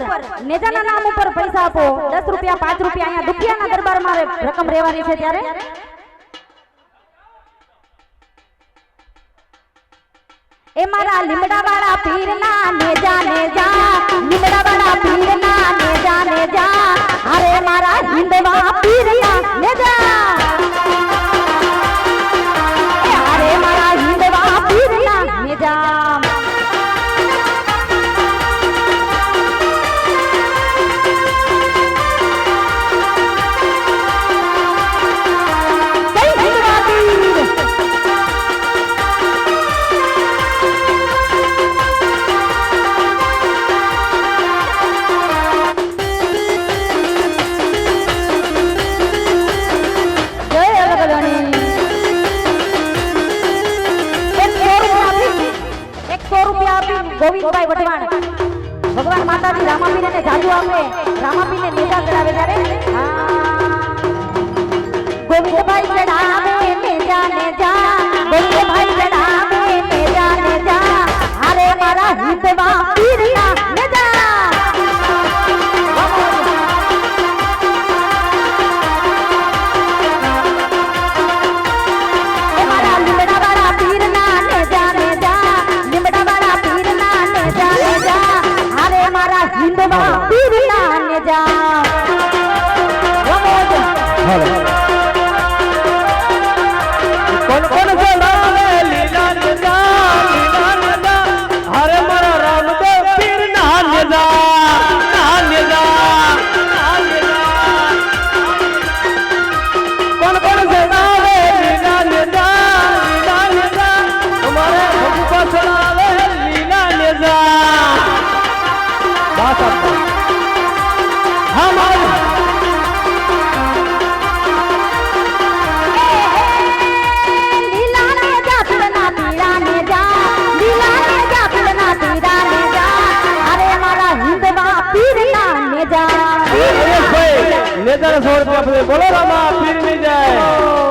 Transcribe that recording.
ઉપર. નેજાના નામ ઉપર પૈસા આપો. દસ રૂપિયા, પાંચ રૂપિયા અહીંયા દુખિયાના દરબારમાં રકમ રહેવાની છે ત્યારે. એ મારા લીમડા વાળા પીરના નેજા નેજા. લીમડા વાળા પીરના નેજા નેજા. અરે મારા હિંદવા ભગવાન માતાજી રામાપીને ને જાદુ આપે રામાપીને નેજા કરાવે ત્યારે. ગોવિંદભાઈ મારા હિંદવા પીરના રમોજ કોણ લેતા સો રૂપિયા બોલો રામા પીરની જય.